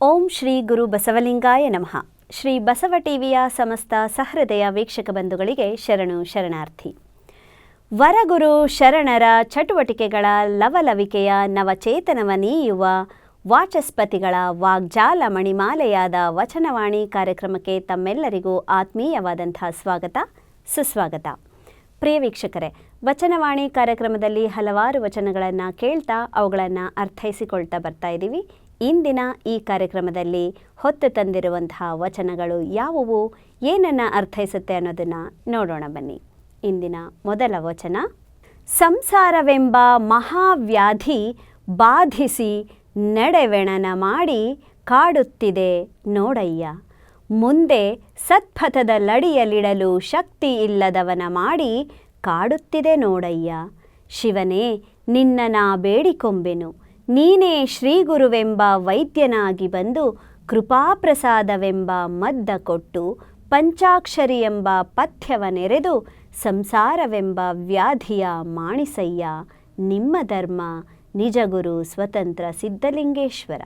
ಓಂ ಶ್ರೀ ಗುರು ಬಸವಲಿಂಗಾಯ ನಮಃ. ಶ್ರೀ ಬಸವ ಟಿವಿಯ ಸಮಸ್ತ ಸಹೃದಯ ವೀಕ್ಷಕ ಬಂಧುಗಳಿಗೆ ಶರಣು ಶರಣಾರ್ಥಿ. ವರಗುರು ಶರಣರ ಚಟುವಟಿಕೆಗಳ ಲವಲವಿಕೆಯ ನವಚೇತನವ ನೀಯುವ ವಾಚಸ್ಪತಿಗಳ ವಾಗ್ಜಾಲ ಮಣಿಮಾಲೆಯಾದ ವಚನವಾಣಿ ಕಾರ್ಯಕ್ರಮಕ್ಕೆ ತಮ್ಮೆಲ್ಲರಿಗೂ ಆತ್ಮೀಯವಾದಂಥ ಸ್ವಾಗತ, ಸುಸ್ವಾಗತ. ಪ್ರಿಯ ವೀಕ್ಷಕರೇ, ವಚನವಾಣಿ ಕಾರ್ಯಕ್ರಮದಲ್ಲಿ ಹಲವಾರು ವಚನಗಳನ್ನು ಕೇಳ್ತಾ ಅವುಗಳನ್ನು ಅರ್ಥೈಸಿಕೊಳ್ತಾ ಬರ್ತಾ ಇದ್ದೀವಿ ಇಂದಿನ ಈ ಕಾರ್ಯಕ್ರಮದಲ್ಲಿ ಹೊತ್ತು ತಂದಿರುವಂತಹ ವಚನಗಳು ಯಾವುವು? ಏನನ್ನು ಅರ್ಥೈಸುತ್ತೆ ಅನ್ನೋದನ್ನು ನೋಡೋಣ ಬನ್ನಿ. ಇಂದಿನ ಮೊದಲ ವಚನ, ಸಂಸಾರವೆಂಬ ಮಹಾವ್ಯಾಧಿ ಬಾಧಿಸಿ ನಡೆವೆಣನ ಮಾಡಿ ಕಾಡುತ್ತಿದೆ ನೋಡಯ್ಯ. ಮುಂದೆ ಸತ್ಪಥದ ಲಡಿಯಲಿಡಲು ಶಕ್ತಿ ಇಲ್ಲದವನ ಮಾಡಿ ಕಾಡುತ್ತಿದೆ ನೋಡಯ್ಯ. ಶಿವನೇ, ನಿನ್ನ ನಾ ಬೇಡಿಕೊಂಬೆನು. ನೀನೇ ಶ್ರೀಗುರುವೆಂಬ ವೈದ್ಯನಾಗಿ ಬಂದು ಕೃಪಾಪ್ರಸಾದವೆಂಬ ಮದ್ದ ಕೊಟ್ಟು ಪಂಚಾಕ್ಷರಿ ಎಂಬ ಪಥ್ಯವನೆರೆದು ಸಂಸಾರವೆಂಬ ವ್ಯಾಧಿಯ ಮಾಣಿಸಯ್ಯ, ನಿಮ್ಮ ಧರ್ಮ ನಿಜಗುರು ಸ್ವತಂತ್ರ ಸಿದ್ಧಲಿಂಗೇಶ್ವರ.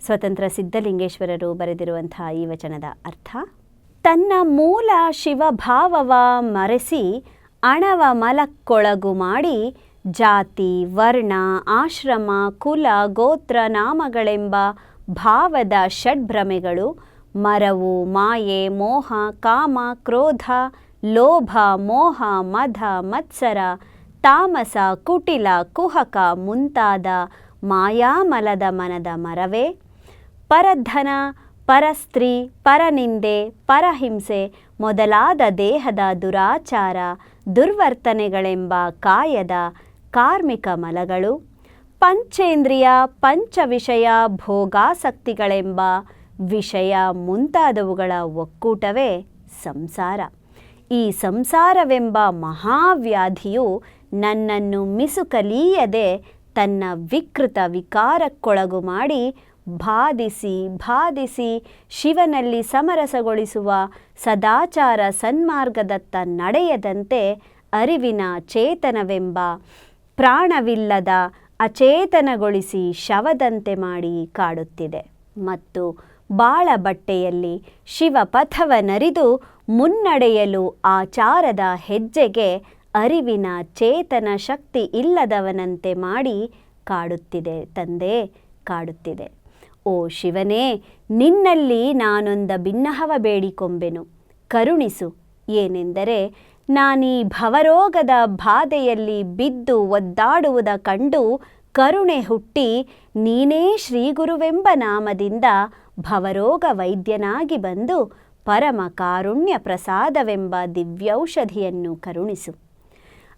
ಸ್ವತಂತ್ರ ಸಿದ್ಧಲಿಂಗೇಶ್ವರರು ಬರೆದಿರುವಂತಹ ಈ ವಚನದ ಅರ್ಥ, ತನ್ನ ಮೂಲ ಶಿವಭಾವವ ಮರೆಸಿ ಅಣವ ಮಲಕ್ಕೊಳಗು ಮಾಡಿ ಜಾತಿ, ವರ್ಣ, ಆಶ್ರಮ, ಕುಲ, ಗೋತ್ರ, ನಾಮಗಳೆಂಬ ಭಾವದ ಷಡ್ಭ್ರಮೆಗಳು ಮರವು, ಮಾಯೆ, ಮೋಹ, ಕಾಮ, ಕ್ರೋಧ, ಲೋಭ, ಮೋಹ ಮಧ ಮತ್ಸರ, ತಾಮಸ, ಕುಟಿಲ, ಕುಹಕ ಮುಂತಾದ ಮಾಯಾಮಲದ ಮನದ ಮರವೇ. ಪರಧನ, ಪರಸ್ತ್ರೀ, ಪರನಿಂದೆ, ಪರಹಿಂಸೆ ಮೊದಲಾದ ದೇಹದ ದುರಾಚಾರ, ದುರ್ವರ್ತನೆಗಳೆಂಬ ಕಾಯದ ಕಾರ್ಮಿಕ ಮಲಗಳು, ಪಂಚೇಂದ್ರಿಯ ಪಂಚವಿಷಯ ಭೋಗಾಸಕ್ತಿಗಳೆಂಬ ವಿಷಯ ಮುಂತಾದವುಗಳ ಒಕ್ಕೂಟವೇ ಸಂಸಾರ. ಈ ಸಂಸಾರವೆಂಬ ಮಹಾವ್ಯಾಧಿಯು ನನ್ನನ್ನು ಮಿಸುಕಲೀಯದೆ ತನ್ನ ವಿಕೃತ ವಿಕಾರಕ್ಕೊಳಗು ಮಾಡಿ ಬಾಧಿಸಿ ಬಾಧಿಸಿ ಶಿವನಲ್ಲಿ ಸಮರಸಗೊಳಿಸುವ ಸದಾಚಾರ ಸನ್ಮಾರ್ಗದತ್ತ ನಡೆಯದಂತೆ ಅರಿವಿನ ಚೇತನವೆಂಬ ಪ್ರಾಣವಿಲ್ಲದ ಅಚೇತನಗೊಳಿಸಿ ಶವದಂತೆ ಮಾಡಿ ಕಾಡುತ್ತಿದೆ. ಮತ್ತು ಬಾಳ ಬಟ್ಟೆಯಲ್ಲಿ ಶಿವಪಥವ ನರಿದು ಮುನ್ನಡೆಯಲು ಆಚಾರದ ಹೆಜ್ಜೆಗೆ ಅರಿವಿನ ಚೇತನ ಶಕ್ತಿ ಇಲ್ಲದವನಂತೆ ಮಾಡಿ ಕಾಡುತ್ತಿದೆ ತಂದೆ, ಕಾಡುತ್ತಿದೆ. ಓ ಶಿವನೇ, ನಿನ್ನಲ್ಲಿ ನಾನೊಂದ ಭಿನ್ನಹವ ಬೇಡಿಕೊಂಬೆನು. ಕರುಣಿಸು, ಏನೆಂದರೆ ನಾನೀ ಭವರೋಗದ ಬಾಧೆಯಲ್ಲಿ ಬಿದ್ದು ಒದ್ದಾಡುವುದ ಕಂಡು ಕರುಣೆ ಹುಟ್ಟಿ ನೀನೇ ಶ್ರೀಗುರುವೆಂಬ ನಾಮದಿಂದ ಭವರೋಗ ವೈದ್ಯನಾಗಿ ಬಂದು ಪರಮ ಕಾರುಣ್ಯ ಪ್ರಸಾದವೆಂಬ ದಿವ್ಯೌಷಧಿಯನ್ನು ಕರುಣಿಸು.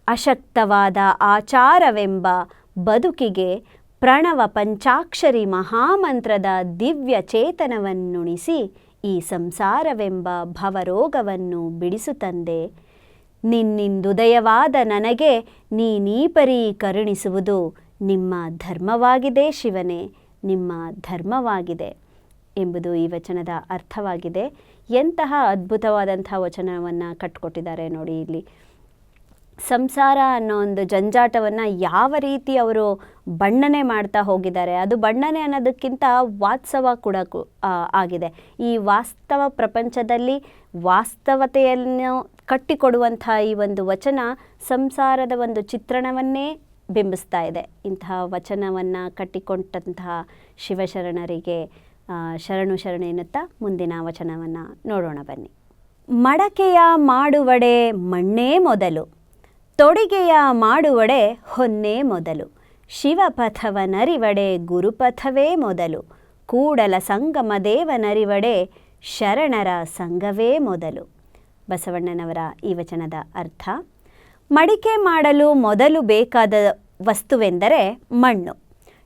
ಅಶಕ್ತವಾದ ಆಚಾರವೆಂಬ ಬದುಕಿಗೆ ಪ್ರಣವ ಪಂಚಾಕ್ಷರಿ ಮಹಾಮಂತ್ರದ ದಿವ್ಯ ಚೇತನವನ್ನುಣಿಸಿ ಈ ಸಂಸಾರವೆಂಬ ಭವರೋಗವನ್ನು ಬಿಡಿಸು ತಂದೆ ನಿನ್ನಿಂದುದಯವಾದ ನನಗೆ ನೀನೀಪರಿ ಕರುಣಿಸುವುದು. ನಿಮ್ಮ ಧರ್ಮವಾಗಿದೆ ಶಿವನೇ, ನಿಮ್ಮ ಧರ್ಮವಾಗಿದೆ ಎಂಬುದು ಈ ವಚನದ ಅರ್ಥವಾಗಿದೆ. ಎಂತಹ ಅದ್ಭುತವಾದಂಥ ವಚನವನ್ನು ಕಟ್ಕೊಟ್ಟಿದ್ದಾರೆ ನೋಡಿ ಇಲ್ಲಿ. ಸಂಸಾರ ಅನ್ನೋ ಒಂದು ಜಂಜಾಟವನ್ನು ಯಾವ ರೀತಿ ಅವರು ಬಣ್ಣನೆ ಮಾಡ್ತಾ ಹೋಗಿದ್ದಾರೆ, ಅದು ಬಣ್ಣನೆ ಅನ್ನೋದಕ್ಕಿಂತ ವಾಸ್ತವ ಕೂಡ ಆಗಿದೆ. ಈ ವಾಸ್ತವ ಪ್ರಪಂಚದಲ್ಲಿ ವಾಸ್ತವತೆಯನ್ನು ಕಟ್ಟಿಕೊಡುವಂಥ ಈ ಒಂದು ವಚನ ಸಂಸಾರದ ಒಂದು ಚಿತ್ರಣವನ್ನೇ ಬಿಂಬಿಸ್ತಾ ಇದೆ. ಇಂತಹ ವಚನವನ್ನು ಕಟ್ಟಿಕೊಂಡಂತಹ ಶಿವಶರಣರಿಗೆ ಶರಣು ಶರಣು ಎನ್ನುತ್ತಾ ಮುಂದಿನ ವಚನವನ್ನು ನೋಡೋಣ ಬನ್ನಿ. ಮಡಕೆಯ ಮಾಡುವಡೆ ಮಣ್ಣೇ ಮೊದಲು, ತೊಡಿಗೆಯ ಮಾಡುವಡೆ ಹೊನ್ನೇ ಮೊದಲು ಶಿವಪಥವನರಿವಡೆ ಗುರುಪಥವೇ ಮೊದಲು, ಕೂಡಲ ಸಂಗಮ ದೇವನರಿವಡೆ ಶರಣರ ಸಂಘವೇ ಮೊದಲು. ಬಸವಣ್ಣನವರ ಈ ವಚನದ ಅರ್ಥ, ಮಡಿಕೆ ಮಾಡಲು ಮೊದಲು ಬೇಕಾದ ವಸ್ತುವೆಂದರೆ ಮಣ್ಣು.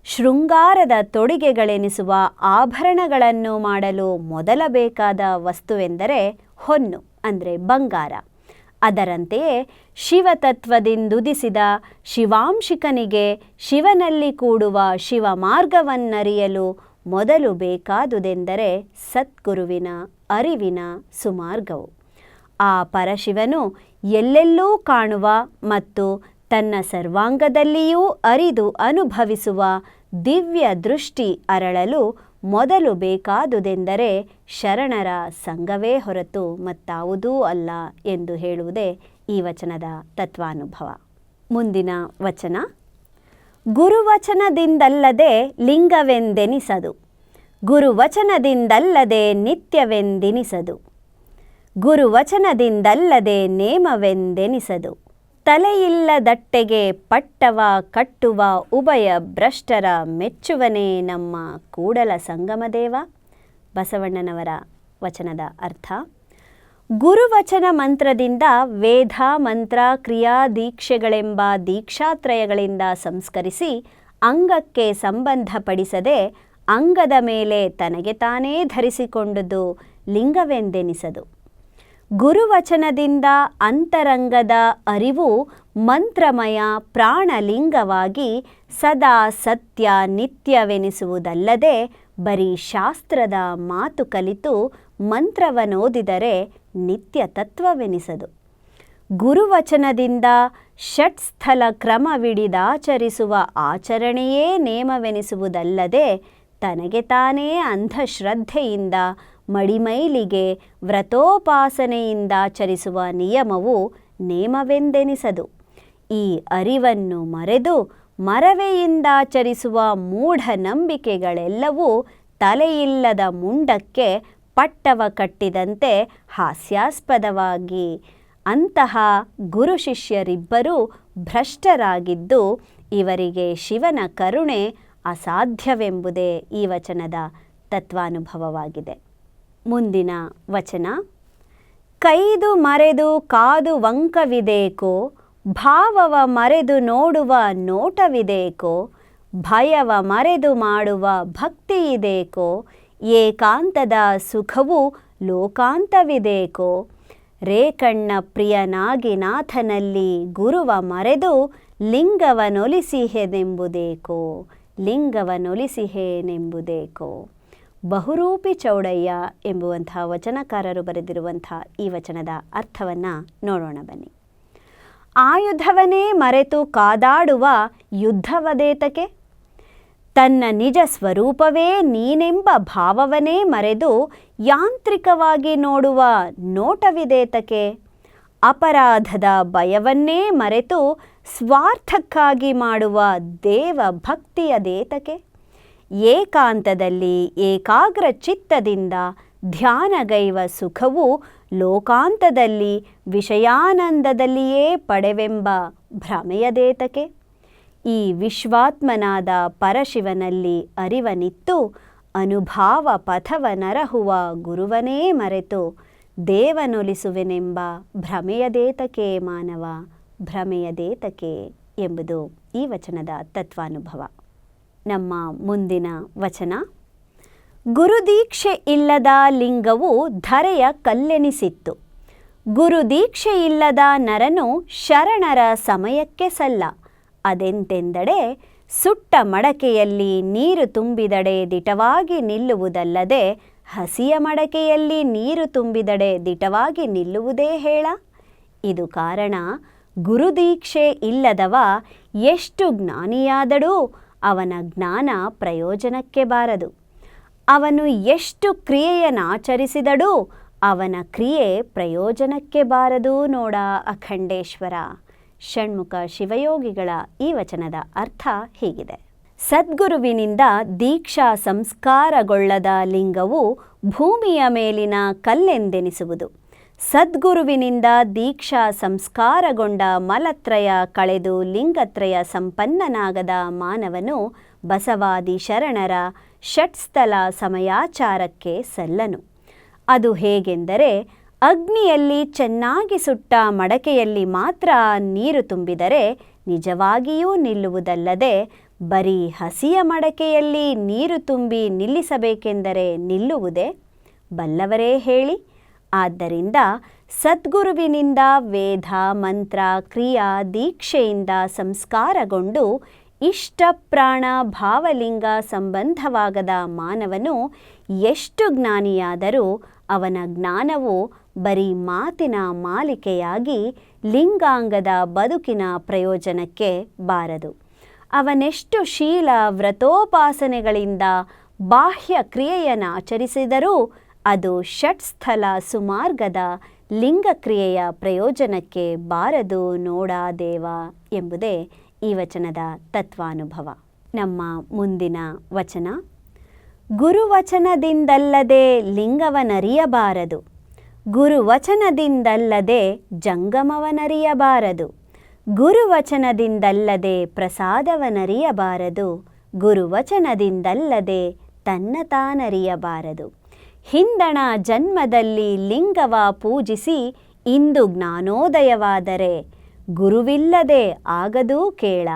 ಶೃಂಗಾರದ ತೊಡಿಗೆಗಳೆನಿಸುವ ಆಭರಣಗಳನ್ನು ಮಾಡಲು ಮೊದಲ ಬೇಕಾದ ವಸ್ತುವೆಂದರೆ ಹೊನ್ನು, ಅಂದರೆ ಬಂಗಾರ. ಅದರಂತೆಯೇ ಶಿವತತ್ವದಿಂದುದಿಸಿದ ಶಿವಾಂಶಿಕನಿಗೆ ಶಿವನಲ್ಲಿ ಕೂಡುವ ಶಿವ ಮಾರ್ಗವನ್ನರಿಯಲು ಮೊದಲು ಬೇಕಾದುದೆಂದರೆ ಸತ್ಗುರುವಿನ ಅರಿವಿನ ಸುಮಾರ್ಗವು. ಆ ಪರಶಿವನು ಎಲ್ಲೆಲ್ಲೂ ಕಾಣುವ ಮತ್ತು ತನ್ನ ಸರ್ವಾಂಗದಲ್ಲಿಯೂ ಅರಿದು ಅನುಭವಿಸುವ ದಿವ್ಯ ದೃಷ್ಟಿ ಅರಳಲು ಮೊದಲು ಬೇಕಾದುದೆಂದರೆ ಶರಣರ ಸಂಘವೇ ಹೊರತು ಮತ್ತಾವುದೂ ಅಲ್ಲ ಎಂದು ಹೇಳುವುದೇ ಈ ವಚನದ ತತ್ವಾನುಭವ. ಮುಂದಿನ ವಚನ. ಗುರುವಚನದಿಂದಲ್ಲದೆ ಲಿಂಗವೆಂದೆನಿಸದು. ಗುರುವಚನದಿಂದಲ್ಲದೆ ನಿತ್ಯವೆಂದೆನಿಸದು. ಗುರುವಚನದಿಂದಲ್ಲದೆ ನೇಮವೆಂದೆನಿಸದು. ತಲೆಯಿಲ್ಲದಟ್ಟೆಗೆ ಪಟ್ಟವ ಕಟ್ಟುವ ಉಭಯ ಭ್ರಷ್ಟರ ಮೆಚ್ಚುವನೇ ನಮ್ಮ ಕೂಡಲ ಸಂಗಮದೇವ. ಬಸವಣ್ಣನವರ ವಚನದ ಅರ್ಥ, ಗುರುವಚನ ಮಂತ್ರದಿಂದ ವೇದ ಮಂತ್ರ, ಕ್ರಿಯಾ, ದೀಕ್ಷೆಗಳೆಂಬ ದೀಕ್ಷಾತ್ರಯಗಳಿಂದ ಸಂಸ್ಕರಿಸಿ ಅಂಗಕ್ಕೆ ಸಂಬಂಧಪಡಿಸದೆ ಅಂಗದ ಮೇಲೆ ತನಗೆ ತಾನೇ ಧರಿಸಿಕೊಂಡುದು ಲಿಂಗವೆಂದೆನಿಸದು. ಗುರುವಚನದಿಂದ ಅಂತರಂಗದ ಅರಿವು ಮಂತ್ರಮಯ ಪ್ರಾಣಲಿಂಗವಾಗಿ ಸದಾ ಸತ್ಯ ನಿತ್ಯವೆನಿಸುವುದಲ್ಲದೆ ಬರೀ ಶಾಸ್ತ್ರದ ಮಾತು ಕಲಿತು ಮಂತ್ರವನೋದಿದರೆ ನಿತ್ಯ ತತ್ವವೆನಿಸದು ಗುರುವಚನದಿಂದ ಷಟ್ಸ್ಥಲ ಕ್ರಮವಿಡಿದಾಚರಿಸುವ ಆಚರಣೆಯೇ ನೇಮವೆನಿಸುವುದಲ್ಲದೆ ತನಗೆ ತಾನೇ ಅಂಧಶ್ರದ್ಧೆಯಿಂದ ಮಡಿಮೈಲಿಗೆ ವ್ರತೋಪಾಸನೆಯಿಂದಾಚರಿಸುವ ನಿಯಮವು ನೇಮವೆಂದೆನಿಸದು. ಈ ಅರಿವನ್ನು ಮರೆದು ಮರವೆಯಿಂದಾಚರಿಸುವ ಮೂಢನಂಬಿಕೆಗಳೆಲ್ಲವೂ ತಲೆಯಿಲ್ಲದ ಮುಂಡಕ್ಕೆ ಪಟ್ಟವ ಕಟ್ಟಿದಂತೆ ಹಾಸ್ಯಾಸ್ಪದವಾಗಿ. ಅಂತಹ ಗುರು ಶಿಷ್ಯರಿಬ್ಬರೂ ಭ್ರಷ್ಟರಾಗಿದ್ದು ಇವರಿಗೆ ಶಿವನ ಕರುಣೆ ಅಸಾಧ್ಯವೆಂಬುದೇ ಈ ವಚನದ ತತ್ವಾನುಭವವಾಗಿದೆ. ಮುಂದಿನ ವಚನ. ಕೈದು ಮರೆದು ಕಾದು ವಂಕವಿದೇಕೋ, ಭಾವವ ಮರೆದು ನೋಡುವ ನೋಟವಿದೇಕೋ, ಭಯವ ಮರೆದು ಮಾಡುವ ಭಕ್ತಿಯಿದೇಕೋ, ಏಕಾಂತದ ಸುಖವು ಲೋಕಾಂತವಿದೇಕೋ, ರೇಕಣ್ಣ ಪ್ರಿಯನಾಗಿ ನಾಥನಲ್ಲಿ ಗುರುವ ಮರೆದು ಲಿಂಗವನೊಲಿಸಿಹೆನೆಂಬುದೇಕೋ, ಲಿಂಗವನೊಲಿಸಿಹೇನೆಂಬುದೇಕೋ. ಬಹುರೂಪಿ ಚೌಡಯ್ಯ ಎಂಬುವಂಥ ವಚನಕಾರರು ಬರೆದಿರುವಂಥ ಈ ವಚನದ ಅರ್ಥವನ್ನು ನೋಡೋಣ ಬನ್ನಿ. ಆಯುಧವನೇ ಮರೆತು ಕಾದಾಡುವ ಯುದ್ಧವದೇತಕೆ? ತನ್ನ ನಿಜ ಸ್ವರೂಪವೇ ನೀನೆಂಬ ಭಾವವನೇ ಮರೆದು ಯಾಂತ್ರಿಕವಾಗಿ ನೋಡುವ ನೋಟವಿದೇತಕೆ? ಅಪರಾಧದ ಭಯವನ್ನೇ ಮರೆತು ಸ್ವಾರ್ಥಕ್ಕಾಗಿ ಮಾಡುವ ದೇವ ಭಕ್ತಿಯದೇತಕ್ಕೆ ಏಕಾಂತದಲ್ಲಿ ಏಕಾಗ್ರ ಚಿತ್ತದಿಂದ ಧ್ಯಾನಗೈವ ಸುಖವು ಲೋಕಾಂತದಲ್ಲಿ ವಿಷಯಾನಂದದಲ್ಲಿಯೇ ಪಡೆವೆಂಬ ಭ್ರಮೆಯದೇತಕೆ. ಈ ವಿಶ್ವಾತ್ಮನಾದ ಪರಶಿವನಲ್ಲಿ ಅರಿವನಿತ್ತು, ಅನುಭಾವ ಪಥವ ನರಹುವ ಗುರುವನೇ ಮರೆತು ದೇವನೊಲಿಸುವೆನೆಂಬ ಭ್ರಮೆಯದೇತಕೆ ಮಾನವ, ಭ್ರಮೆಯದೇತಕೆ ಎಂಬುದು ಈ ವಚನದ ತತ್ವಾನುಭವ. ನಮ್ಮ ಮುಂದಿನ ವಚನ. ಗುರುದೀಕ್ಷೆ ಇಲ್ಲದ ಲಿಂಗವು ಧರೆಯ ಕಲ್ಲೆನಿಸಿತ್ತು. ಗುರುದೀಕ್ಷೆ ಇಲ್ಲದ ನರನು ಶರಣರ ಸಮಯಕ್ಕೆ ಸಲ್ಲ. ಅದೆಂತೆಂದಡೆ ಸುಟ್ಟ ಮಡಕೆಯಲ್ಲಿ ನೀರು ತುಂಬಿದಡೆ ದಿಟವಾಗಿ ನಿಲ್ಲುವುದಲ್ಲದೆ ಹಸಿಯ ಮಡಕೆಯಲ್ಲಿ ನೀರು ತುಂಬಿದಡೆ ದಿಟವಾಗಿ ನಿಲ್ಲುವುದೇ ಹೇಳ. ಇದು ಕಾರಣ ಗುರುದೀಕ್ಷೆ ಇಲ್ಲದವ ಎಷ್ಟು ಜ್ಞಾನಿಯಾದಡೂ ಅವನ ಜ್ಞಾನ ಪ್ರಯೋಜನಕ್ಕೆ ಬಾರದು. ಅವನು ಎಷ್ಟು ಕ್ರಿಯೆಯನ್ನಾಚರಿಸಿದಡೂ ಅವನ ಕ್ರಿಯೆ ಪ್ರಯೋಜನಕ್ಕೆ ಬಾರದು ನೋಡ ಅಖಂಡೇಶ್ವರ. ಷಣ್ಮುಖ ಶಿವಯೋಗಿಗಳ ಈ ವಚನದ ಅರ್ಥ ಹೀಗಿದೆ. ಸದ್ಗುರುವಿನಿಂದ ದೀಕ್ಷಾ ಸಂಸ್ಕಾರಗೊಳ್ಳದ ಲಿಂಗವು ಭೂಮಿಯ ಮೇಲಿನ ಕಲ್ಲೆಂದೆನಿಸುವುದು. ಸದ್ಗುರುವಿನಿಂದ ದೀಕ್ಷಾ ಸಂಸ್ಕಾರಗೊಂಡ ಮಲತ್ರಯ ಕಳೆದು ಲಿಂಗತ್ರಯ ಸಂಪನ್ನನಾಗದ ಮಾನವನು ಬಸವಾದಿ ಶರಣರ ಷಟ್ಸ್ಥಲ ಸಮಯಾಚಾರಕ್ಕೆ ಸಲ್ಲನು. ಅದು ಹೇಗೆಂದರೆ, ಅಗ್ನಿಯಲ್ಲಿ ಚೆನ್ನಾಗಿ ಸುಟ್ಟ ಮಡಕೆಯಲ್ಲಿ ಮಾತ್ರ ನೀರು ತುಂಬಿದರೆ ನಿಜವಾಗಿಯೂ ನಿಲ್ಲುವುದಲ್ಲದೆ, ಬರೀ ಹಸಿಯ ಮಡಕೆಯಲ್ಲಿ ನೀರು ತುಂಬಿ ನಿಲ್ಲಿಸಬೇಕೆಂದರೆ ನಿಲ್ಲುವುದೇ? ಬಲ್ಲವರೇ ಹೇಳಿ. ಆದ್ದರಿಂದ ಸದ್ಗುರುವಿನಿಂದ ವೇದ, ಮಂತ್ರ, ಕ್ರಿಯಾ, ದೀಕ್ಷೆಯಿಂದ ಸಂಸ್ಕಾರಗೊಂಡು ಇಷ್ಟ ಪ್ರಾಣ ಭಾವಲಿಂಗ ಸಂಬಂಧವಾಗದ ಮಾನವನು ಎಷ್ಟು ಜ್ಞಾನಿಯಾದರೂ ಅವನ ಜ್ಞಾನವು ಬರೀ ಮಾತಿನ ಮಾಲಿಕೆಯಾಗಿ ಲಿಂಗಾಂಗದ ಬದುಕಿನ ಪ್ರಯೋಜನಕ್ಕೆ ಬಾರದು. ಅವನೆಷ್ಟು ಶೀಲ ವ್ರತೋಪಾಸನೆಗಳಿಂದ ಬಾಹ್ಯ ಕ್ರಿಯೆಯನ್ನು ಆಚರಿಸಿದರೂ ಅದು ಷಟ್ಸ್ಥಲ ಸುಮಾರ್ಗದ ಲಿಂಗಕ್ರಿಯೆಯ ಪ್ರಯೋಜನಕ್ಕೆ ಬಾರದು ನೋಡಾದೇವ ಎಂಬುದೇ ಈ ವಚನದ ತತ್ವಾನುಭವ. ನಮ್ಮ ಮುಂದಿನ ವಚನ, ಗುರುವಚನದಿಂದಲ್ಲದೆ ಲಿಂಗವನರಿಯಬಾರದು. ಗುರುವಚನದಿಂದಲ್ಲದೆ ಜಂಗಮವನರಿಯಬಾರದು. ಗುರುವಚನದಿಂದಲ್ಲದೆ ಪ್ರಸಾದವನರಿಯಬಾರದು. ಗುರುವಚನದಿಂದಲ್ಲದೆ ತನ್ನ ತಾನರಿಯಬಾರದು ಹಿಂದಣ ಜನ್ಮದಲ್ಲಿ ಲಿಂಗವ ಪೂಜಿಸಿ ಇಂದು ಜ್ಞಾನೋದಯವಾದರೆ ಗುರುವಿಲ್ಲದೆ ಆಗದೂ ಕೇಳ.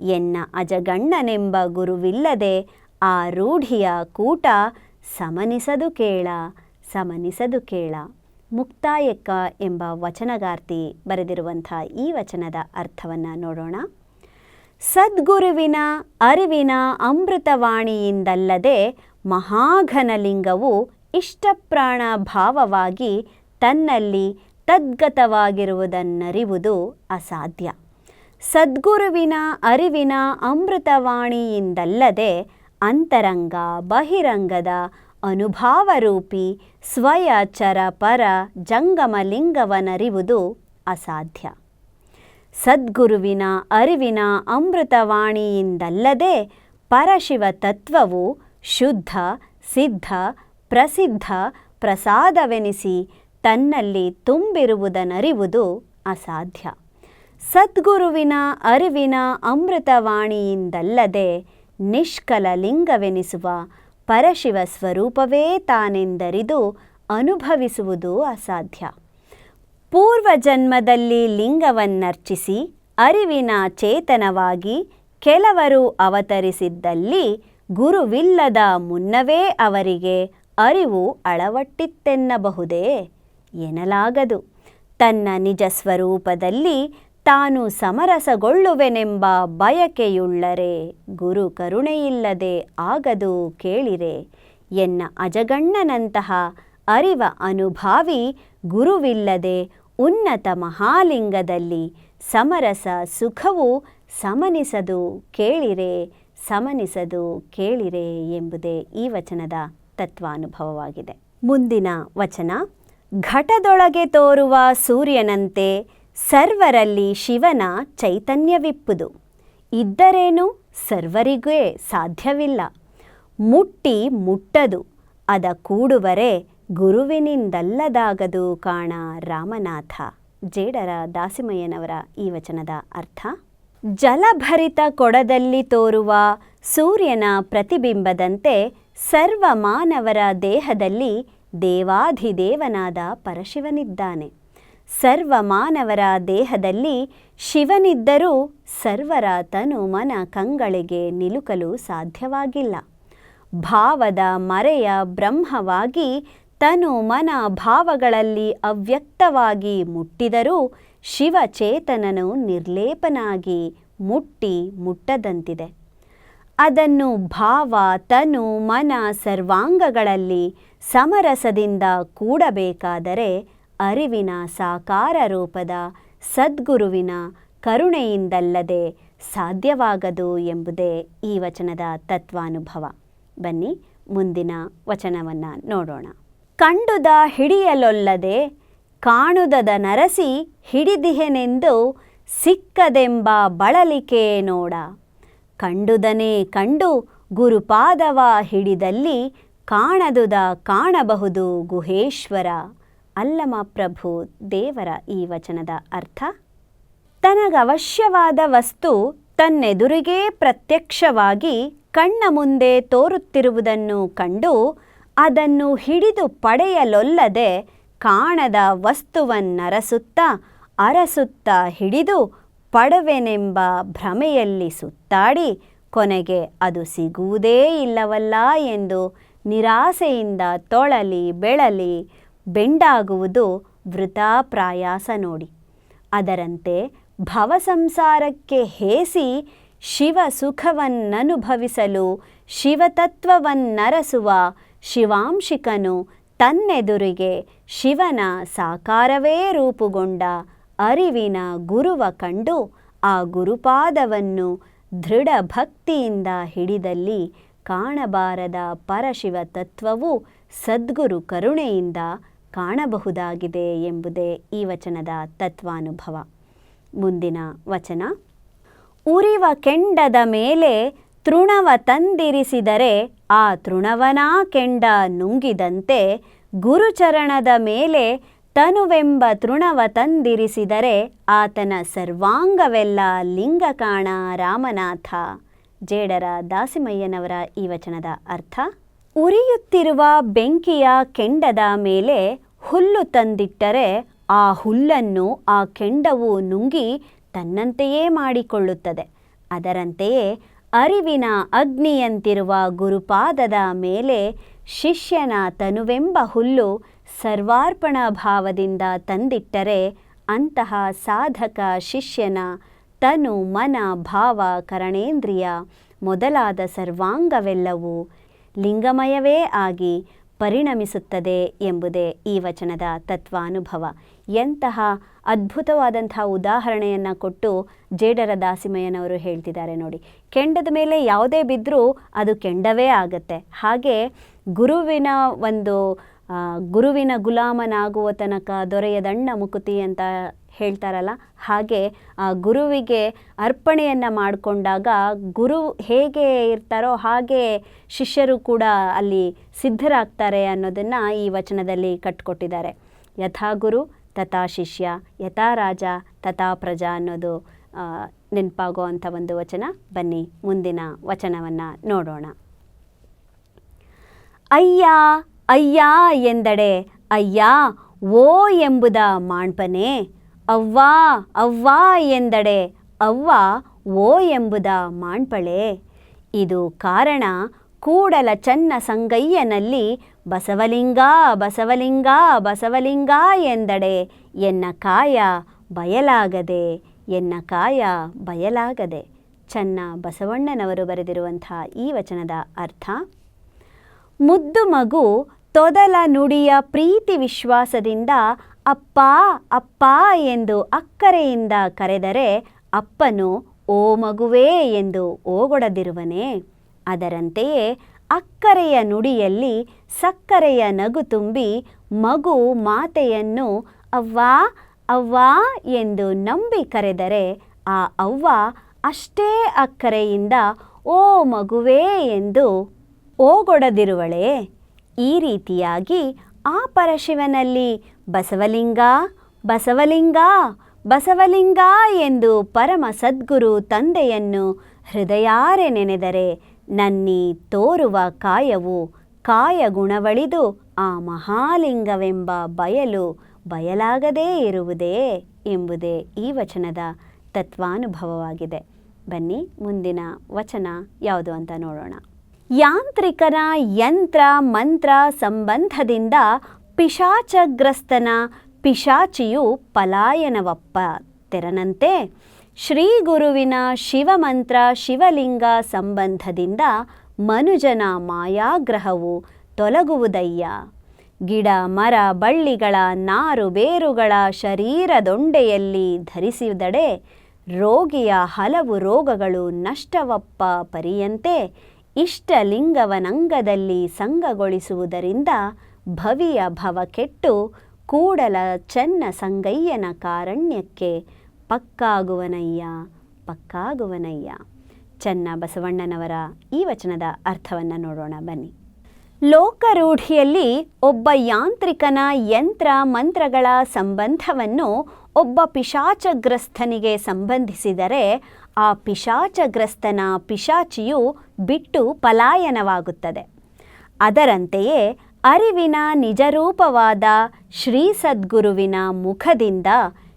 ಎನ್ನ ಅಜಗಣ್ಣನೆಂಬ ಗುರುವಿಲ್ಲದೆ ಆ ರೂಢಿಯ ಕೂಟ ಸಮನಿಸದು ಕೇಳ ಸಮನಿಸದು ಕೇಳ. ಮುಕ್ತಾಯಕ್ಕ ಎಂಬ ವಚನಗಾರ್ತಿ ಬರೆದಿರುವಂಥ ಈ ವಚನದ ಅರ್ಥವನ್ನು ನೋಡೋಣ. ಸದ್ಗುರುವಿನ ಅರಿವಿನ ಅಮೃತವಾಣಿಯಿಂದಲ್ಲದೆ ಮಹಾಘನಲಿಂಗವು ಇಷ್ಟಪ್ರಾಣ ಭಾವವಾಗಿ ತನ್ನಲ್ಲಿ ತದ್ಗತವಾಗಿರುವುದನ್ನರಿವುದು ಅಸಾಧ್ಯ. ಸದ್ಗುರುವಿನ ಅರಿವಿನ ಅಮೃತವಾಣಿಯಿಂದಲ್ಲದೆ ಅಂತರಂಗ, ಬಹಿರಂಗದ ಅನುಭಾವರೂಪಿ ಸ್ವಯಚರ ಪರ ಜಂಗಮಲಿಂಗವನರಿವುದು ಅಸಾಧ್ಯ. ಸದ್ಗುರುವಿನ ಅರಿವಿನ ಅಮೃತವಾಣಿಯಿಂದಲ್ಲದೆ ಪರಶಿವ ತತ್ವವು ಶುದ್ಧ, ಸಿದ್ಧ ಪ್ರಸಿದ್ಧ ಪ್ರಸಾದವೆನಿಸಿ ತನ್ನಲ್ಲಿ ತುಂಬಿರುವುದನರಿವುದು ಅಸಾಧ್ಯ. ಸದ್ಗುರುವಿನ ಅರಿವಿನ ಅಮೃತವಾಣಿಯಿಂದಲ್ಲದೆ ನಿಷ್ಕಲ ಲಿಂಗವೆನಿಸುವ ಪರಶಿವ ಸ್ವರೂಪವೇ ತಾನೆಂದರಿದು ಅನುಭವಿಸುವುದು ಅಸಾಧ್ಯ. ಪೂರ್ವಜನ್ಮದಲ್ಲಿ ಲಿಂಗವನ್ನರ್ಚಿಸಿ ಅರಿವಿನ ಚೇತನವಾಗಿ ಕೆಲವರು ಅವತರಿಸಿದ್ದಲ್ಲಿ ಗುರುವಿಲ್ಲದ ಮುನ್ನವೇ ಅವರಿಗೆ ಅರಿವು ಅಳವಟ್ಟಿತ್ತೆನ್ನಬಹುದೇ ಎನಲಾಗದು ತನ್ನ ನಿಜ ಸ್ವರೂಪದಲ್ಲಿ ತಾನು ಸಮರಸಗೊಳ್ಳುವೆನೆಂಬ ಬಯಕೆಯುಳ್ಳರೆ ಗುರು ಕರುಣೆಯಿಲ್ಲದೆ ಆಗದು ಕೇಳಿರೆ ಎನ್ನ ಅಜಗಣ್ಣನಂತಹ ಅರಿವ ಅನುಭಾವಿ ಗುರುವಿಲ್ಲದೆ ಉನ್ನತ ಮಹಾಲಿಂಗದಲ್ಲಿ ಸಮರಸ ಸುಖವು ಸಮನಿಸದು ಕೇಳಿರೆ ಸಮನಿಸದು ಕೇಳಿರೆ ಎಂಬುದೇ ಈ ವಚನದ ತತ್ವಾನುಭವವಾಗಿದೆ. ಮುಂದಿನ ವಚನ, ಘಟದೊಳಗೆ ತೋರುವ ಸೂರ್ಯನಂತೆ ಸರ್ವರಲ್ಲಿ ಶಿವನ ಚೈತನ್ಯವಿಪ್ಪುದು. ಇದ್ದರೇನು ಸರ್ವರಿಗೇ ಸಾಧ್ಯವಿಲ್ಲ. ಮುಟ್ಟಿ ಮುಟ್ಟದು, ಅದ ಕೂಡುವರೆ ಗುರುವಿನಿಂದಲ್ಲದಾಗದು ಕಾಣ ರಾಮನಾಥ. ಜೇಡರ ದಾಸಿಮಯ್ಯನವರ ಈ ವಚನದ ಅರ್ಥ, ಜಲಭರಿತ ಕೊಡದಲ್ಲಿ ತೋರುವ ಸೂರ್ಯನ ಪ್ರತಿಬಿಂಬದಂತೆ ಸರ್ವ ಮಾನವರ ದೇಹದಲ್ಲಿ ದೇವಾಧಿದೇವನಾದ ಪರಶಿವನಿದ್ದಾನೆ. ಸರ್ವ ಮಾನವರ ದೇಹದಲ್ಲಿ ಶಿವನಿದ್ದರೂ ಸರ್ವರ ತನು ಮನ ಕಂಗಳಿಗೆ ನಿಲುಕಲು ಸಾಧ್ಯವಾಗಿಲ್ಲ. ಭಾವದ ಮರೆಯ ಬ್ರಹ್ಮವಾಗಿ ತನು ಮನ ಭಾವಗಳಲ್ಲಿ ಅವ್ಯಕ್ತವಾಗಿ ಮುಟ್ಟಿದರೂ ಶಿವಚೇತನನು ನಿರ್ಲೇಪನಾಗಿ ಮುಟ್ಟಿ ಮುಟ್ಟದಂತಿದೆ. ಅದನ್ನು ಭಾವ, ತನು, ಮನ ಸರ್ವಾಂಗಗಳಲ್ಲಿ ಸಮರಸದಿಂದ ಕೂಡಬೇಕಾದರೆ ಅರಿವಿನ ಸಾಕಾರ ರೂಪದ ಸದ್ಗುರುವಿನ ಕರುಣೆಯಿಂದಲ್ಲದೆ ಸಾಧ್ಯವಾಗದು ಎಂಬುದೇ ಈ ವಚನದ ತತ್ವಾನುಭವ. ಬನ್ನಿ, ಮುಂದಿನ ವಚನವನ್ನು ನೋಡೋಣ. ಕಂಡುದ ಹಿಡಿಯಲೊಲ್ಲದೆ ಕಾಣುದದ ನರಸಿ ಹಿಡಿದಿಹೆನೆಂದು ಸಿಕ್ಕದೆಂಬ ಬಳಲಿಕೆ ನೋಡ. ಕಂಡುದನೇ ಕಂಡು ಗುರುಪಾದವ ಹಿಡಿದಲ್ಲಿ ಕಾಣದುದ ಕಾಣಬಹುದು ಗುಹೇಶ್ವರ. ಅಲ್ಲಮ ಪ್ರಭು, ದೇವರ ಈ ವಚನದ ಅರ್ಥ? ತನಗವಶ್ಯವಾದ ವಸ್ತು ತನ್ನೆದುರಿಗೇ ಪ್ರತ್ಯಕ್ಷವಾಗಿ ಕಣ್ಣ ಮುಂದೆ ತೋರುತ್ತಿರುವುದನ್ನು ಕಂಡು ಅದನ್ನು ಹಿಡಿದು ಪಡೆಯಲೊಲ್ಲದೆ ಕಾಣದ ವಸ್ತುವನ್ನರಸುತ್ತ ಅರಸುತ್ತ ಹಿಡಿದು ಪಡವೆನೆಂಬ ಭ್ರಮೆಯಲ್ಲಿ ಸುತ್ತಾಡಿ ಕೊನೆಗೆ ಅದು ಸಿಗುವುದೇ ಇಲ್ಲವಲ್ಲ ಎಂದು ನಿರಾಸೆಯಿಂದ ತೊಳಲಿ ಬೆಳಲಿ ಬೆಂಡಾಗುವುದು ವೃಥಾ ಪ್ರಾಯಾಸ ನೋಡಿ. ಅದರಂತೆ ಭವಸಂಸಾರಕ್ಕೆ ಹೇಸಿ ಶಿವ ಸುಖವನ್ನನುಭವಿಸಲು ಶಿವತತ್ವವನ್ನರಸುವ ಶಿವಾಂಶಿಕನು ತನ್ನೆದುರಿಗೆ ಶಿವನ ಸಾಕಾರವೇ ರೂಪುಗೊಂಡ ಅರಿವಿನ ಗುರುವ ಕಂಡು ಆ ಗುರುಪಾದವನ್ನು ದೃಢ ಭಕ್ತಿಯಿಂದ ಹಿಡಿದಲ್ಲಿ ಕಾಣಬಾರದ ಪರಶಿವ ತತ್ವವು ಸದ್ಗುರು ಕರುಣೆಯಿಂದ ಕಾಣಬಹುದಾಗಿದೆ ಎಂಬುದೇ ಈ ವಚನದ ತತ್ವಾನುಭವ. ಮುಂದಿನ ವಚನ, ಉರಿವ ಕೆಂಡದ ಮೇಲೆ ತೃಣವ ತಂದಿರಿಸಿದರೆ ಆ ತೃಣವನಾ ಕೆಂಡ ನುಂಗಿದಂತೆ ಗುರುಚರಣದ ಮೇಲೆ ತನುವೆಂಬ ತೃಣವ ತಂದಿರಿಸಿದರೆ ಆತನ ಸರ್ವಾಂಗವೆಲ್ಲ ಲಿಂಗ ಕಾಣ ರಾಮನಾಥ. ಜೇಡರ ದಾಸಿಮಯ್ಯನವರ ಈ ವಚನದ ಅರ್ಥ, ಉರಿಯುತ್ತಿರುವ ಬೆಂಕಿಯ ಕೆಂಡದ ಮೇಲೆ ಹುಲ್ಲು ತಂದಿಟ್ಟರೆ ಆ ಹುಲ್ಲನ್ನು ಆ ಕೆಂಡವು ನುಂಗಿ ತನ್ನಂತೆಯೇ ಮಾಡಿಕೊಳ್ಳುತ್ತದೆ. ಅದರಂತೆಯೇ ಅರಿವಿನ ಅಗ್ನಿಯಂತಿರುವ ಗುರುಪಾದದ ಮೇಲೆ ಶಿಷ್ಯನ ತನುವೆಂಬ ಹುಲ್ಲು ಸರ್ವಾರ್ಪಣ ಭಾವದಿಂದ ತಂದಿಟ್ಟರೆ ಅಂತಹ ಸಾಧಕ ಶಿಷ್ಯನ ತನು ಮನ ಭಾವ ಕರಣೇಂದ್ರಿಯ ಮೊದಲಾದ ಸರ್ವಾಂಗವೆಲ್ಲವೂ ಲಿಂಗಮಯವೇ ಆಗಿ ಪರಿಣಮಿಸುತ್ತದೆ ಎಂಬುದೇ ಈ ವಚನದ ತತ್ವಾನುಭವ. ಎಂತಹ ಅದ್ಭುತವಾದಂತಹ ಉದಾಹರಣೆಯನ್ನು ಕೊಟ್ಟು ಜೇಡರ ದಾಸಿಮಯ್ಯನವರು ಹೇಳ್ತಿದ್ದಾರೆ ನೋಡಿ. ಕೆಂಡದ ಮೇಲೆ ಯಾವುದೇ ಬಿದ್ದರೂ ಅದು ಕೆಂಡವೇ ಆಗುತ್ತೆ. ಹಾಗೆ ಗುರುವಿನ ಒಂದು ಗುರುವಿನ ಗುಲಾಮನಾಗುವ ತನಕ ದೊರೆಯದಣ್ಣ ಮುಕುತಿ ಅಂತ ಹೇಳ್ತಾರಲ್ಲ. ಹಾಗೆ, ಆ, ಗುರುವಿಗೆ ಅರ್ಪಣೆಯನ್ನು ಮಾಡಿಕೊಂಡಾಗ ಗುರು ಹೇಗೆ ಇರ್ತಾರೋ ಹಾಗೆ ಶಿಷ್ಯರು ಕೂಡ ಅಲ್ಲಿ ಸಿದ್ಧರಾಗ್ತಾರೆ ಅನ್ನೋದನ್ನು ಈ ವಚನದಲ್ಲಿ ಕಟ್ಕೊಟ್ಟಿದ್ದಾರೆ. ಯಥಾ ಗುರು, ತಥಾ ಶಿಷ್ಯ, ಯಥಾ ರಾಜ, ತಥಾ ಪ್ರಜಾ ಅನ್ನೋದು ನೆನಪಾಗುವಂಥ ಒಂದು ವಚನ. ಬನ್ನಿ, ಮುಂದಿನ ವಚನವನ್ನು ನೋಡೋಣ. ಅಯ್ಯ ಅಯ್ಯ ಎಂದಡೆ, ಅಯ್ಯ, ಓ ಎಂಬುದ ಮಾಣ್ಪನೆ, ಅವ್ವಾ ಅವ್ವಾ ಎಂದಡೆ, ಅವ್ವ, ಓ ಎಂಬುದ ಮಾಣ್ಪಳೆ. ಇದು ಕಾರಣ ಕೂಡಲ ಚನ್ನ ಸಂಗಯ್ಯನಲ್ಲಿ ಬಸವಲಿಂಗ ಬಸವಲಿಂಗ ಬಸವಲಿಂಗ ಎಂದಡೆ, ಎನ್ನ ಕಾಯ ಬಯಲಾಗದೆ, ಎನ್ನ ಕಾಯ ಬಯಲಾಗದೆ. ಚನ್ನ ಬಸವಣ್ಣನವರು ಬರೆದಿರುವಂಥ ಈ ವಚನದ ಅರ್ಥ ಮುದ್ದು ಮಗು ತೊದಲ ನುಡಿಯ ಪ್ರೀತಿ ವಿಶ್ವಾಸದಿಂದ ಅಪ್ಪ ಅಪ್ಪ ಎಂದು ಅಕ್ಕರೆಯಿಂದ ಕರೆದರೆ ಅಪ್ಪನು ಓ ಮಗುವೇ ಎಂದು ಓಗೊಡದಿರುವನೇ. ಅದರಂತೆಯೇ ಅಕ್ಕರೆಯ ನುಡಿಯಲ್ಲಿ ಸಕ್ಕರೆಯ ನಗು ತುಂಬಿ ಮಗು ಮಾತೆಯನ್ನು ಅವ್ವಾ ಅವ್ವಾ ಎಂದು ನಂಬಿ ಕರೆದರೆ ಆ ಅವ್ವ ಅಷ್ಟೇ ಅಕ್ಕರೆಯಿಂದ ಓ ಮಗುವೇ ಎಂದು ಓಗೊಡದಿರುವಳೆ, ಈ ರೀತಿಯಾಗಿ ಆ ಪರಶಿವನಲ್ಲಿ ಬಸವಲಿಂಗ ಬಸವಲಿಂಗ ಬಸವಲಿಂಗ ಎಂದು ಪರಮ ಸದ್ಗುರು ತಂದೆಯನ್ನು ಹೃದಯಾರೆ ನೆನೆದರೆ ನನ್ನಿ ತೋರುವ ಕಾಯವು ಕಾಯ ಗುಣವಳಿದು ಆ ಮಹಾಲಿಂಗವೆಂಬ ಬಯಲು ಬಯಲಾಗದೇ ಇರುವುದೇ ಎಂಬುದೇ ಈ ವಚನದ ತತ್ವಾನುಭವವಾಗಿದೆ. ಬನ್ನಿ ಮುಂದಿನ ವಚನ ಯಾವುದು ಅಂತ ನೋಡೋಣ. ಯಾಂತ್ರಿಕನ ಯಂತ್ರ ಮಂತ್ರ ಸಂಬಂಧದಿಂದ ಪಿಶಾಚಗ್ರಸ್ತನ ಪಿಶಾಚಿಯು ಪಲಾಯನವಪ್ಪ. ತೆರನಂತೆ ಶ್ರೀ ಗುರುವಿನ ಶಿವಮಂತ್ರ ಶಿವಲಿಂಗ ಸಂಬಂಧದಿಂದ ಮನುಜನ ಮಾಯಾಗ್ರಹವು ತೊಲಗುವುದಯ್ಯ. ಗಿಡ, ಮರ, ಬಳ್ಳಿಗಳ, ನಾರು, ಬೇರುಗಳ ಶರೀರದೊಂಡೆಯಲ್ಲಿ ಧರಿಸಿದಡೆ ರೋಗಿಯ ಹಲವು ರೋಗಗಳು ನಷ್ಟವಪ್ಪ ಪರಿಯಂತೆ ಇಷ್ಟಲಿಂಗವನಂಗದಲ್ಲಿ ಸಂಗಗೊಳಿಸುವುದರಿಂದ ಭವಿಯ ಭವ ಕೆಟ್ಟು ಕೂಡಲ ಚೆನ್ನ ಸಂಗಯ್ಯನ ಕಾರಣ್ಯಕ್ಕೆ ಪಕ್ಕಾಗುವನಯ್ಯ ಪಕ್ಕಾಗುವನಯ್ಯ. ಚೆನ್ನ ಬಸವಣ್ಣನವರ ಈ ವಚನದ ಅರ್ಥವನ್ನು ನೋಡೋಣ, ಬನ್ನಿ. ಲೋಕರೂಢಿಯಲ್ಲಿ ಒಬ್ಬ ಯಾಂತ್ರಿಕನ ಯಂತ್ರ ಮಂತ್ರಗಳ ಸಂಬಂಧವನ್ನು ಒಬ್ಬ ಪಿಶಾಚಗ್ರಸ್ಥನಿಗೆ ಸಂಬಂಧಿಸಿದರೆ ಆ ಪಿಶಾಚಗ್ರಸ್ತನ ಪಿಶಾಚಿಯು ಬಿಟ್ಟು ಪಲಾಯನವಾಗುತ್ತದೆ. ಅದರಂತೆಯೇ ಅರಿವಿನ ನಿಜರೂಪವಾದ ಶ್ರೀ ಸದ್ಗುರುವಿನ ಮುಖದಿಂದ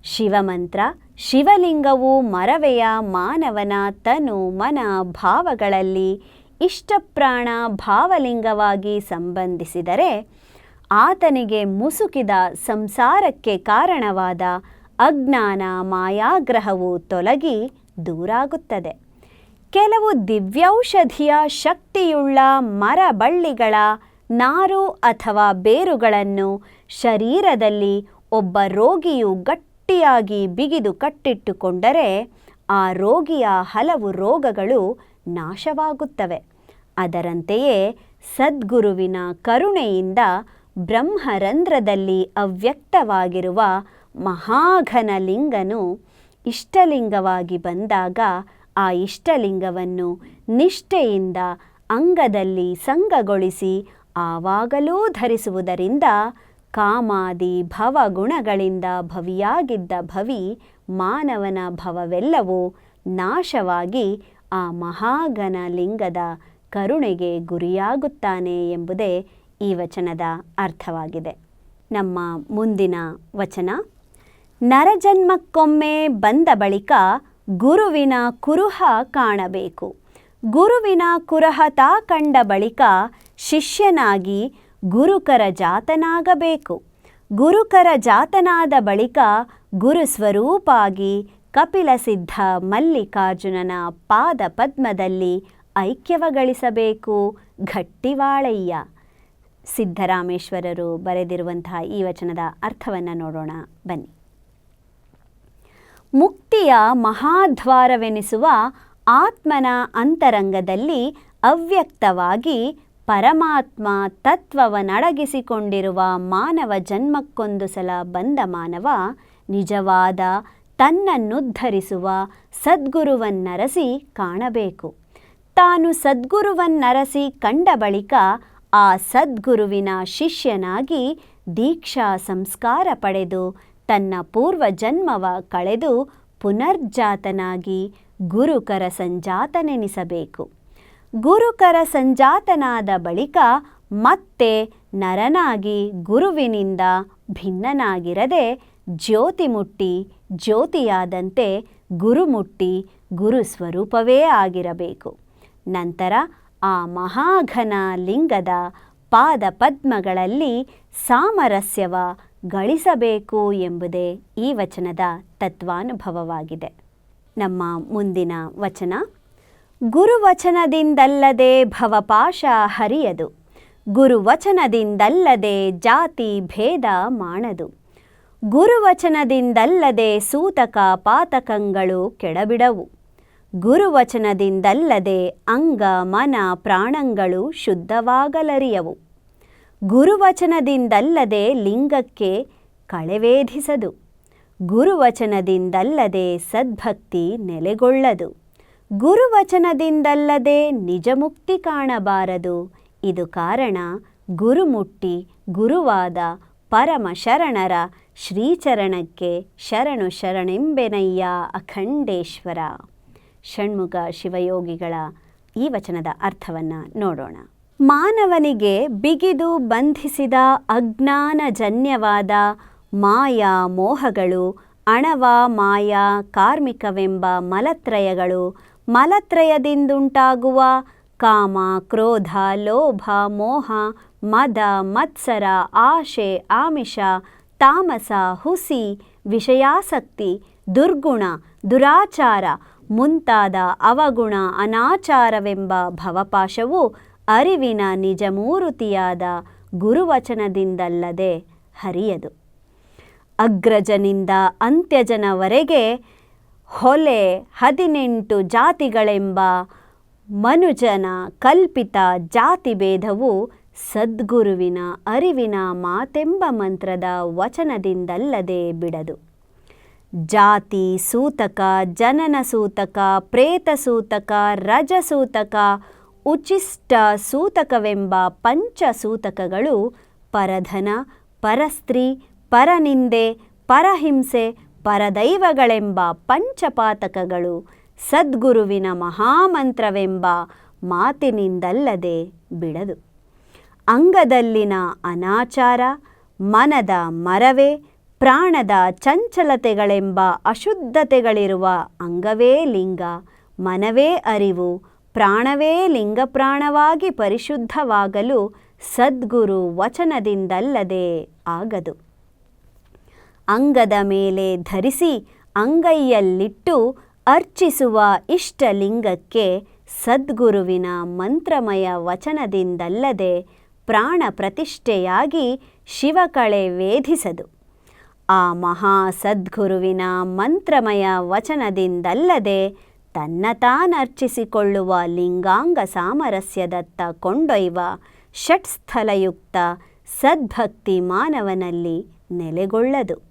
ಶಿವಮಂತ್ರ, ಶಿವಲಿಂಗವು ಮರವೆಯ ಮಾನವನ ತನು ಮನ ಭಾವಗಳಲ್ಲಿ ಇಷ್ಟಪ್ರಾಣ ಭಾವಲಿಂಗವಾಗಿ ಸಂಬಂಧಿಸಿದರೆ ಆತನಿಗೆ ಮುಸುಕಿದ ಸಂಸಾರಕ್ಕೆ ಕಾರಣವಾದ ಅಜ್ಞಾನ ಮಾಯಾಗ್ರಹವು ತೊಲಗಿ ದೂರಾಗುತ್ತದೆ. ಕೆಲವು ದಿವ್ಯೌಷಧಿಯ ಶಕ್ತಿಯುಳ್ಳ ಮರ ಬಳ್ಳಿಗಳ ನಾರು ಅಥವಾ ಬೇರುಗಳನ್ನು ಶರೀರದಲ್ಲಿ ಒಬ್ಬ ರೋಗಿಯು ಗಟ್ಟಿಯಾಗಿ ಬಿಗಿದು ಕಟ್ಟಿಟ್ಟುಕೊಂಡರೆ ಆ ರೋಗಿಯ ಹಲವು ರೋಗಗಳು ನಾಶವಾಗುತ್ತವೆ. ಅದರಂತೆಯೇ ಸದ್ಗುರುವಿನ ಕರುಣೆಯಿಂದ ಬ್ರಹ್ಮರಂಧ್ರದಲ್ಲಿ ಅವ್ಯಕ್ತವಾಗಿರುವ ಮಹಾಘನ ಲಿಂಗನು ಇಷ್ಟಲಿಂಗವಾಗಿ ಬಂದಾಗ ಆ ಇಷ್ಟಲಿಂಗವನ್ನು ನಿಷ್ಠೆಯಿಂದ ಅಂಗದಲ್ಲಿ ಸಂಗಗೊಳಿಸಿ ಆವಾಗಲೂ ಧರಿಸುವುದರಿಂದ ಕಾಮಾದಿ ಭವಗುಣಗಳಿಂದ ಭವಿಯಾಗಿದ್ದ ಭವಿ ಮಾನವನ ಭವವೆಲ್ಲವೂ ನಾಶವಾಗಿ ಆ ಮಹಾಗನ ಲಿಂಗದ ಕರುಣೆಗೆ ಗುರಿಯಾಗುತ್ತಾನೆ ಎಂಬುದೇ ಈ ವಚನದ ಅರ್ಥವಾಗಿದೆ. ನಮ್ಮ ಮುಂದಿನ ವಚನ ನರಜನ್ಮಕ್ಕೊಮ್ಮೆ ಬಂದ ಬಳಿಕ ಗುರುವಿನ ಕುರುಹ ಕಾಣಬೇಕು. ಗುರುವಿನ ಕುರಹತ ಕಂಡ ಬಳಿಕ ಶಿಷ್ಯನಾಗಿ ಗುರುಕರ ಜಾತನಾಗಬೇಕು. ಗುರುಕರ ಜಾತನಾದ ಬಳಿಕ ಗುರು ಸ್ವರೂಪಾಗಿ ಕಪಿಲಸಿದ್ಧ ಮಲ್ಲಿಕಾರ್ಜುನನ ಪಾದ ಪದ್ಮದಲ್ಲಿ ಐಕ್ಯವಗಳಿಸಬೇಕು. ಘಟ್ಟಿವಾಳಯ್ಯ. ಸಿದ್ದರಾಮೇಶ್ವರರು ಬರೆದಿರುವಂತಹ ಈ ವಚನದ ಅರ್ಥವನ್ನು ನೋಡೋಣ. ಬನ್ನಿ. ಮುಕ್ತಿಯ ಮಹಾದ್ವಾರವೆನಿಸುವ ಆತ್ಮನ ಅಂತರಂಗದಲ್ಲಿ ಅವ್ಯಕ್ತವಾಗಿ ಪರಮಾತ್ಮ ತತ್ವವನ್ನಡಗಿಸಿಕೊಂಡಿರುವ ಮಾನವ ಜನ್ಮಕ್ಕೊಂದು ಸಲ ಬಂದ ಮಾನವ ನಿಜವಾದ ತನ್ನನ್ನುದ್ಧರಿಸುವ ಸದ್ಗುರುವನ್ನರಸಿ ಕಾಣಬೇಕು. ತಾನು ಸದ್ಗುರುವನ್ನರಸಿ ಕಂಡ ಬಳಿಕ ಆ ಸದ್ಗುರುವಿನ ಶಿಷ್ಯನಾಗಿ ದೀಕ್ಷಾ ಸಂಸ್ಕಾರ ಪಡೆದು ತನ್ನ ಪೂರ್ವ ಜನ್ಮವ ಕಳೆದು ಪುನರ್ಜಾತನಾಗಿ ಗುರುಕರ ಸಂಜಾತನೆನಿಸಬೇಕು. ಗುರುಕರ ಸಂಜಾತನಾದ ಬಳಿಕ ಮತ್ತೆ ನರನಾಗಿ ಗುರುವಿನಿಂದ ಭಿನ್ನನಾಗಿರದೆ ಜ್ಯೋತಿ ಮುಟ್ಟಿ ಜ್ಯೋತಿಯಾದಂತೆ ಗುರು ಮುಟ್ಟಿ ಗುರು ಸ್ವರೂಪವೇ ಆಗಿರಬೇಕು. ನಂತರ ಆ ಮಹಾಘನ ಲಿಂಗದ ಪಾದ ಪದ್ಮಗಳಲ್ಲಿ ಸಾಮರಸ್ಯವ ಗಳಿಸಬೇಕು ಎಂಬುದೇ ಈ ವಚನದ ತತ್ವಾನುಭವವಾಗಿದೆ. ನಮ್ಮ ಮುಂದಿನ ವಚನ, ಗುರುವಚನದಿಂದಲ್ಲದೆ ಭವಪಾಶ ಹರಿಯದು. ಗುರುವಚನದಿಂದಲ್ಲದೆ ಜಾತಿ ಭೇದ ಮಾಡದು ಗುರುವಚನದಿಂದಲ್ಲದೆ ಸೂತಕ ಪಾತಕಂಗಳು ಕೆಡಬಿಡವು. ಗುರುವಚನದಿಂದಲ್ಲದೆ ಅಂಗ ಮನ ಪ್ರಾಣಗಳು ಶುದ್ಧವಾಗಲರಿಯವು. ಗುರುವಚನದಿಂದಲ್ಲದೆ ಲಿಂಗಕ್ಕೆ ಕಳೆವೇಧಿಸದು. ಗುರುವಚನದಿಂದಲ್ಲದೆ ಸದ್ಭಕ್ತಿ ನೆಲೆಗೊಳ್ಳದು. ಗುರುವಚನದಿಂದಲ್ಲದೆ ನಿಜಮುಕ್ತಿ ಕಾಣಬಾರದು. ಇದು ಕಾರಣ ಗುರುಮುಟ್ಟಿ, ಗುರುವಾದ ಪರಮ ಶರಣರ ಶ್ರೀಚರಣಕ್ಕೆ ಶರಣು ಶರಣೆಂಬೆನಯ್ಯ ಅಖಂಡೇಶ್ವರ. ಷಣ್ಮುಖ ಶಿವಯೋಗಿಗಳ ಈ ವಚನದ ಅರ್ಥವನ್ನು ನೋಡೋಣ. ಮಾನವನಿಗೆ ಬಿಗಿದು ಬಂಧಿಸಿದ ಅಜ್ಞಾನಜನ್ಯವಾದ ಮಾಯಾ ಮೋಹಗಳು, ಅಣವ ಮಾಯಾ ಕಾರ್ಮಿಕವೆಂಬ ಮಲತ್ರಯಗಳು, ಮಲತ್ರಯದಿಂದುಂಟಾಗುವ ಕಾಮ, ಕ್ರೋಧ, ಲೋಭ, ಮೋಹ, ಮದ, ಮತ್ಸರ, ಆಶೆ, ಆಮಿಷ, ತಾಮಸ, ಹುಸಿ, ವಿಷಯಾಸಕ್ತಿ, ದುರ್ಗುಣ, ದುರಾಚಾರ ಮುಂತಾದ ಅವಗುಣ ಅನಾಚಾರವೆಂಬ ಭವಪಾಶವು ಅರಿವಿನ ನಿಜಮೂರುತಿಯಾದ ಗುರುವಚನದಿಂದಲ್ಲದೆ ಹರಿಯದು. ಅಗ್ರಜನಿಂದ ಅಂತ್ಯಜನವರೆಗೆ ಹೊಲೆ ಹದಿನೆಂಟು ಜಾತಿಗಳೆಂಬ ಮನುಜನ ಕಲ್ಪಿತ ಜಾತಿಭೇದವು ಸದ್ಗುರುವಿನ ಅರಿವಿನ ಮಾತೆಂಬ ಮಂತ್ರದ ವಚನದಿಂದಲ್ಲದೆ ಬಿಡದು. ಜಾತಿ ಸೂತಕ, ಜನನ ಸೂತಕ, ಪ್ರೇತ ಸೂತಕ ರಜಸೂತಕ ಉಚಿಷ್ಟ ಸೂತಕವೆಂಬ ಪಂಚಸೂತಕಗಳು ಪರಧನ, ಪರಸ್ತ್ರೀ, ಪರನಿಂದೆ, ಪರಹಿಂಸೆ, ಪರದೈವಗಳೆಂಬ ಪಂಚಪಾತಕಗಳು ಸದ್ಗುರುವಿನ ಮಹಾಮಂತ್ರವೆಂಬ ಮಾತಿನಿಂದಲ್ಲದೆ ಬಿಡದು. ಅಂಗದಲ್ಲಿನ ಅನಾಚಾರ, ಮನದ ಮರವೇ, ಪ್ರಾಣದ ಚಂಚಲತೆಗಳೆಂಬ ಅಶುದ್ಧತೆಗಳಿರುವ ಅಂಗವೇ ಲಿಂಗ, ಮನವೇ ಅರಿವು ಪ್ರಾಣವೇ ಲಿಂಗಪ್ರಾಣವಾಗಿ ಪರಿಶುದ್ಧವಾಗಲು ಸದ್ಗುರು ವಚನದಿಂದಲ್ಲದೆ ಆಗದು. ಅಂಗದ ಮೇಲೆ ಧರಿಸಿ ಅಂಗೈಯಲ್ಲಿಟ್ಟು ಅರ್ಚಿಸುವ ಇಷ್ಟಲಿಂಗಕ್ಕೆ ಸದ್ಗುರುವಿನ ಮಂತ್ರಮಯ ವಚನದಿಂದಲ್ಲದೆ ಪ್ರಾಣ ಪ್ರತಿಷ್ಠೆಯಾಗಿ ಶಿವಕಳೆ ವೇಧಿಸದು. ಆ ಮಹಾ ಸದ್ಗುರುವಿನ ಮಂತ್ರಮಯ ವಚನದಿಂದಲ್ಲದೆ ತನ್ನ ತಾನರ್ಚಿಸಿಕೊಳ್ಳುವ ಲಿಂಗಾಂಗ ಸಾಮರಸ್ಯದತ್ತ ಕೊಂಡೊಯ್ಯುವ ಷಟ್ಸ್ಥಲಯುಕ್ತ ಸದ್ಭಕ್ತಿ ಮಾನವನಲ್ಲಿ ನೆಲೆಗೊಳ್ಳದು.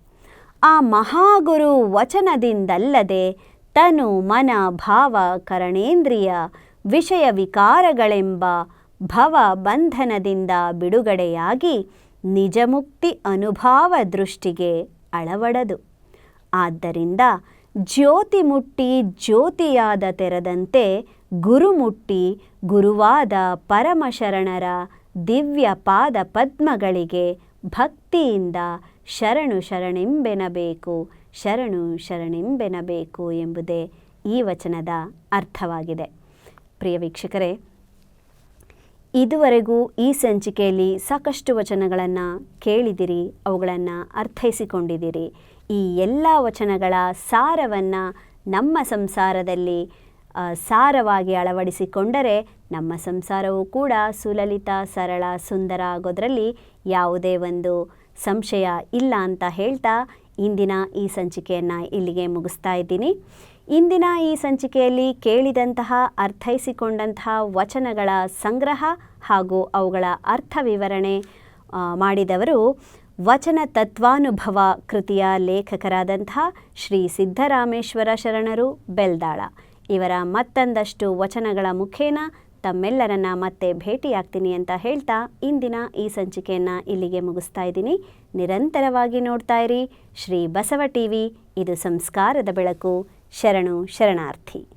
ಆ ಮಹಾಗುರು ವಚನದಿಂದಲ್ಲದೆ ತನು ಮನ ಭಾವ ಕರಣೇಂದ್ರಿಯ ವಿಷಯ ವಿಕಾರಗಳೆಂಬ ಭವ ಬಂಧನದಿಂದ ಬಿಡುಗಡೆಯಾಗಿ ನಿಜಮುಕ್ತಿ ಅನುಭಾವ ದೃಷ್ಟಿಗೆ ಅಳವಡದು. ಆದ್ದರಿಂದ ಜ್ಯೋತಿ ಮುಟ್ಟಿ ಜ್ಯೋತಿಯಾದ ತೆರದಂತೆ ಗುರು ಮುಟ್ಟಿ ಗುರುವಾದ ಪರಮಶರಣರ ದಿವ್ಯ ಪಾದ ಪದ್ಮಗಳಿಗೆ ಭಕ್ತಿಯಿಂದ ಶರಣು ಶರಣೆಂಬೆನಬೇಕು ಶರಣು ಶರಣೆಂಬೆನಬೇಕು ಎಂಬುದೇ ಈ ವಚನದ ಅರ್ಥವಾಗಿದೆ. ಪ್ರಿಯ ವೀಕ್ಷಕರೇ, ಇದುವರೆಗೂ ಈ ಸಂಚಿಕೆಯಲ್ಲಿ ಸಾಕಷ್ಟು ವಚನಗಳನ್ನು ಕೇಳಿದಿರಿ, ಅವುಗಳನ್ನು ಅರ್ಥೈಸಿಕೊಂಡಿದ್ದೀರಿ ಈ ಎಲ್ಲ ವಚನಗಳ ಸಾರವನ್ನು ನಮ್ಮ ಸಂಸಾರದಲ್ಲಿ ಸಾರವಾಗಿ ಅಳವಡಿಸಿಕೊಂಡರೆ ನಮ್ಮ ಸಂಸಾರವೂ ಕೂಡ ಸುಲಲಿತ, ಸರಳ, ಸುಂದರ ಆಗೋದರಲ್ಲಿ ಯಾವುದೇ ಒಂದು ಸಂಶಯ ಇಲ್ಲ ಅಂತ ಹೇಳ್ತಾ ಇಂದಿನ ಈ ಸಂಚಿಕೆಯನ್ನು ಇಲ್ಲಿಗೆ ಮುಗಿಸ್ತಾ ಇದ್ದೀನಿ. ಇಂದಿನ ಈ ಸಂಚಿಕೆಯಲ್ಲಿ ಕೇಳಿದಂತಹ, ಅರ್ಥೈಸಿಕೊಂಡಂತಹ ವಚನಗಳ ಸಂಗ್ರಹ ಹಾಗೂ ಅವುಗಳ ಅರ್ಥ ವಿವರಣೆ ಮಾಡಿದವರು ವಚನ ತತ್ವಾನುಭವ ಕೃತಿಯ ಲೇಖಕರಾದಂಥ ಶ್ರೀ ಸಿದ್ದರಾಮೇಶ್ವರ ಶರಣರು ಬೆಲ್ದಾಳ. ಇವರ ಮತ್ತೊಂದಷ್ಟು ವಚನಗಳ ಮುಖೇನ ತಮ್ಮೆಲ್ಲರನ್ನ ಮತ್ತೆ ಭೇಟಿಯಾಗ್ತೀನಿ ಅಂತ ಹೇಳ್ತಾ ಇಂದಿನ ಈ ಸಂಚಿಕೆಯನ್ನು ಇಲ್ಲಿಗೆ ಮುಗಿಸ್ತಾ ಇದ್ದೀನಿ. ನಿರಂತರವಾಗಿ ನೋಡ್ತಾ ಇರಿ. ಶ್ರೀ ಬಸವ ಟಿ ವಿ ಇದು ಸಂಸ್ಕಾರದ ಬೆಳಕು. ಶರಣು ಶರಣಾರ್ಥಿ.